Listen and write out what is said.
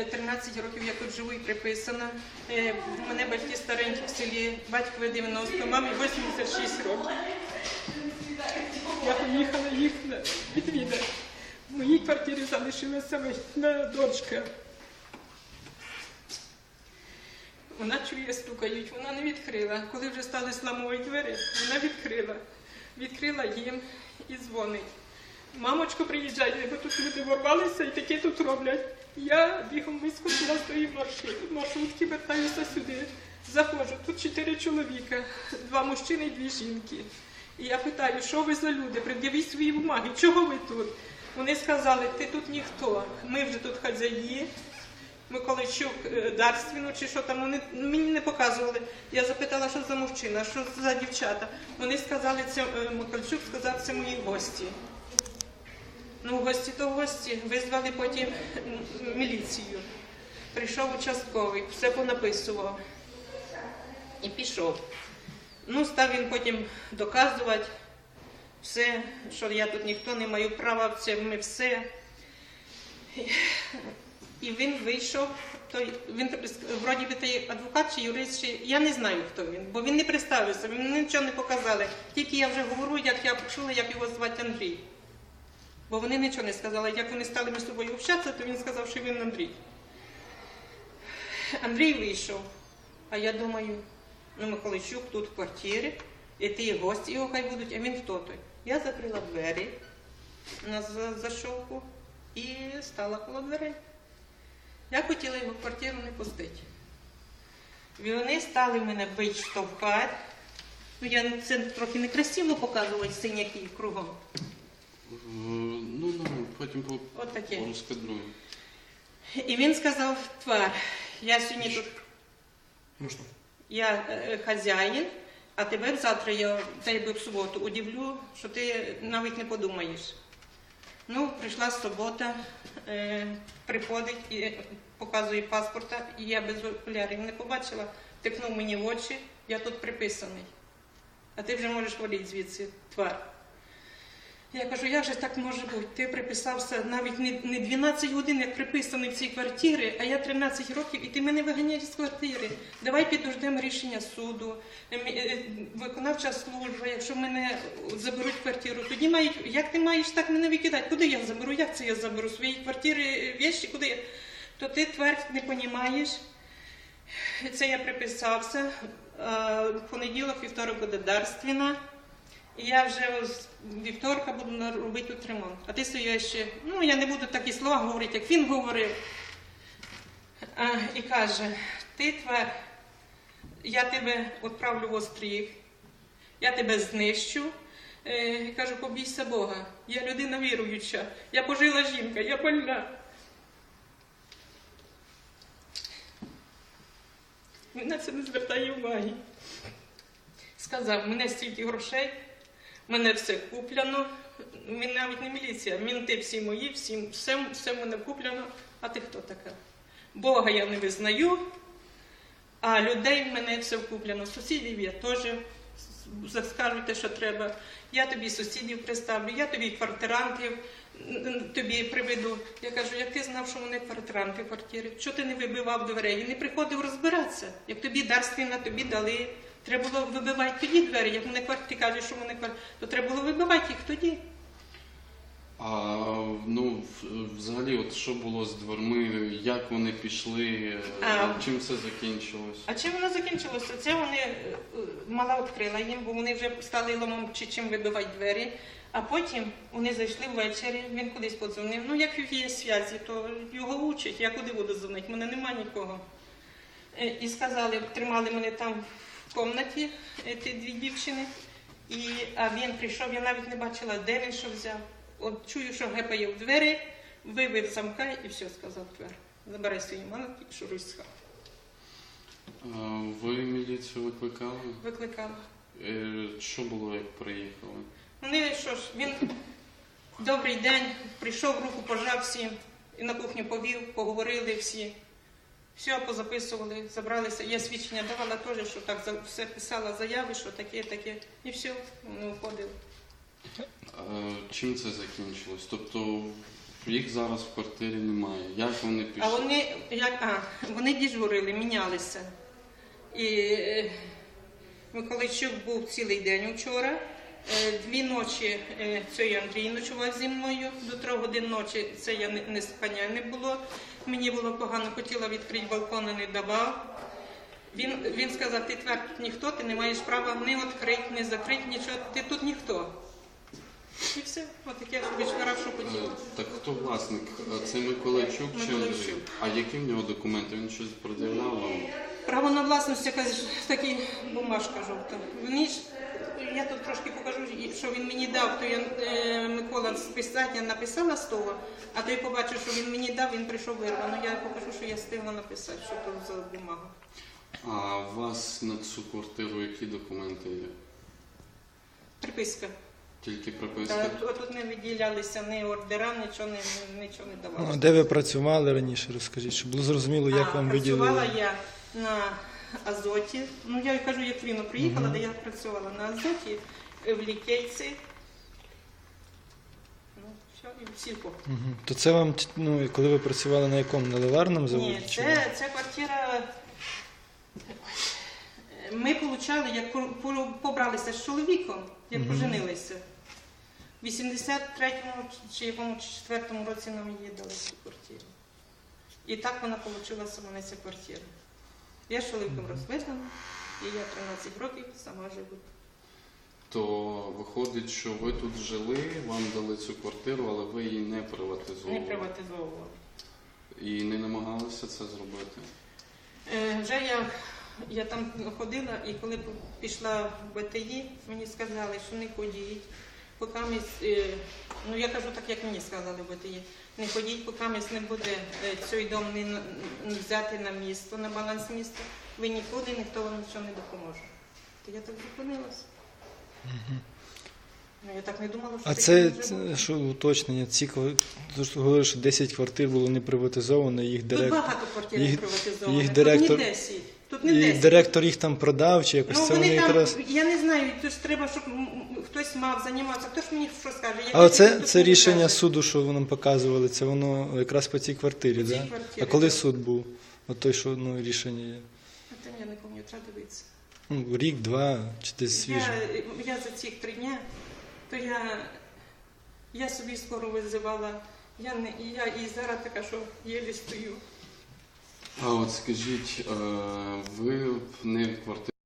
е, 13 років я тут живу і приписана. Е, У мене батьки старенькі в селі, батькові 90, мамі 86 років. Я поїхала їх відвідати. В моїй квартирі залишилася вагітна дочка. Вона чує, стукають, вона не відкрила. Коли вже стали зламувати двері, вона відкрила. Відкрила їм і дзвонить. Мамочко, приїжджайте, бо тут люди ворвалися і таке тут роблять. Я бігом вискочила з тої маршрутки, маршрутки, вертаюся сюди. Заходжу, тут чотири чоловіка, два мужчини і дві жінки. І я питаю, що ви за люди? Пред'явіть свої бумаги, чого ви тут? Вони сказали, ти тут ніхто, ми вже тут хазяї, Миколайчук е, Дарствіну чи що там, вони мені не показували. Я запитала, що за мужчина, що за дівчата. Вони сказали, це е, Миколайчук сказав, це мої гості. Ну, гості то гості. Визвали потім міліцію. Прийшов участковий, все понаписував. І пішов. Ну, став він потім доказувати все, що я тут ніхто не маю права, це ми все. І він вийшов, той, він вроді би той адвокат чи юрист, чи я не знаю, хто він, бо він не представився, він нічого не показали. Тільки я вже говорю, як я почула, як його звати Андрій. Бо вони нічого не сказали. Як вони стали між собою общатися, то він сказав, що він Андрій. Андрій вийшов, а я думаю, ну Миколайчук тут в квартирі, і ті гості його хай будуть, а він хто той? Я закрила двері на за- защолку і стала коло дверей. Я хотіла його в квартиру не пустити. І Вони стали мене бить штовхати. Ну, я це трохи некрасиво показувати синяки кругом. Е, Ну, ну, потім по, От таке. по розкадрую. І він сказав, твар, я сьогодні тут, Можна. я е, хазяїн, а тебе завтра я тебе в суботу удивлю, що ти навіть не подумаєш. Ну, прийшла субота, е, приходить і показує паспорта, і я без окулярів не побачила, тикнув мені в очі, я тут приписаний. А ти вже можеш валити звідси, твар. Я кажу, як же так може бути? Ти приписався навіть не, не 12 годин, як приписаний в цій квартирі, а я 13 років, і ти мене виганяєш з квартири. Давай підождемо рішення суду, Е, е, виконавча служба, якщо мене заберуть квартиру, тоді мають, як ти маєш так мене викидати? Куди я заберу? Як це я заберу? Свої квартири, е, вещі, куди я? То ти твердь не понімаєш. Це я приписався. В понеділок, вівторок буде дарственна. І я вже вівторка буду робити ремонт. А ти стоїш ще, ну я не буду такі слова говорити, як він говорив. А, і каже: ти твер, я тебе відправлю в острів, я тебе знищу. Е, кажу, побійся Бога. Я людина віруюча, я пожила жінка, я больна. Він на це не звертає уваги. Сказав, мене стільки грошей, мене все куплено. Він навіть не міліція, мінти всі мої, всі, все, все мене куплено. А ти хто така? Бога я не визнаю, а людей в мене все куплено. Сусідів я теж скажуть те, що треба. Я тобі сусідів представлю, я тобі квартирантів тобі приведу. Я кажу, як ти знав, що вони квартиранти в квартирі? Чого ти не вибивав дверей і не приходив розбиратися? Як тобі дарственно, тобі дали. Треба було вибивати тоді двері. Як мене квартирі кажуть, що вони квартири, то треба було вибивати їх тоді. А ну, взагалі, от що було з дверми, як вони пішли, е, А. чим все закінчилось? А чим воно закінчилося? Це вони е, е, мала відкрила їм, бо вони вже стали ломом чи чим вибивати двері. А потім вони зайшли ввечері, він кудись подзвонив. Ну, як є зв'язі, то його учать, я куди буду дзвонити, мене нема нікого. Е, І сказали, тримали мене там в кімнаті, е, ті дві дівчини. І, а він прийшов, я навіть не бачила, де він що взяв. От чую, що гепає в двері, вибив замка і все, сказав твер. Забирай свої манки і шуруй з хати. Ви міліцію викликали? Викликала. Е, Що було, як приїхали? Вони що ж, він добрий день, прийшов, руку пожав всім, і на кухню повів, поговорили всі. Все позаписували, забралися. Я свідчення давала теж, що так все писала заяви, що таке, таке. І все, вони уходили. А, чим це закінчилось? Тобто Їх зараз в квартирі немає. Як вони пішли? А вони як а, вони дежурили, мінялися. І е, Миколайчук був цілий день вчора. Е, Дві ночі е, це я Андрій ночував зі мною. До трьох годин ночі це я не, спання не було. Мені було погано, хотіла відкрити балкон, а не давав. Він, він сказав, ти тепер тут ніхто, ти не маєш права не відкрити, не закрити, нічого, ти тут ніхто. І все, отаке вечора, що хотіла. Е, Так хто власник? Це Миколайчук чи Андрій? А які в нього документи? Він щось вам? Право на власність якась така бумажка жовта. Вони ж, я тут трошки покажу, що він мені дав, то я е, Микола списати, я написала з того, а той побачив, що він мені дав, він прийшов вирвано. Я покажу, що я встигла написати, що то за бумага. А у вас на цю квартиру які документи є? Приписка. Тільки Та, приписка? тут- тут не виділялися ні ордера, нічого не, нічого не давалося. де ви працювали раніше, розкажіть, щоб було зрозуміло, як А, вам працювала я на Азоті. Ну я кажу, як Ріно приїхала, де я працювала на Азоті, е, в Лікейці. Ну, все, і в сільпо. Мгм. То це вам, ну, і коли ви працювали на якому? На ливарному заводі? Ні, чи це, це квартира. Ми отримали, як по- по- побралися з чоловіком, як поженилися. В 83-му чи якому чи 4-му році нам її дали цю квартиру. І так вона отримала саме ця квартира. Я з чоловіком розведена, і я 13 років сама живу. То виходить, що ви тут жили, вам дали цю квартиру, але ви її не приватизовували. Не приватизовувала. І не намагалися це зробити. Е, Вже я, я там ходила, і коли пішла в БТІ, мені сказали, що не ходіть. Поки ми, е, ну я кажу так, як мені сказали БТІ, не ходіть, поки не буде е, цей дом не, не взяти на місто, на баланс міста, ви нікуди, ніхто вам нічого не допоможе. То я так зупинилася. Ну, я так не думала, що А це, це що уточнення? Ці то, що говорили, що 10 квартир було не приватизовано, їх Тут директор. багато квартир їх- приватизованих, їх директор- не 10. Тут не І 10. директор їх там продав, чи якось Ну, це вони вони там, якраз. я не знаю, то ж треба, щоб м, хтось мав займатися. Хто ж мені що скаже? Я А оце тут це рішення каже. суду, що нам показували, це воно якраз по цій квартирі, цій так? Да? квартирі, А коли так. суд був? От той, що ну, рішення є. А Та я не пам'ятаю, треба дивитися. Ну, рік, два, чи десь свіже. Я, я за ці три дня, то я, я собі скоро визивала. Я, не, я і зараз така, що єлі стою. А от скажіть, е, ви не в квартирі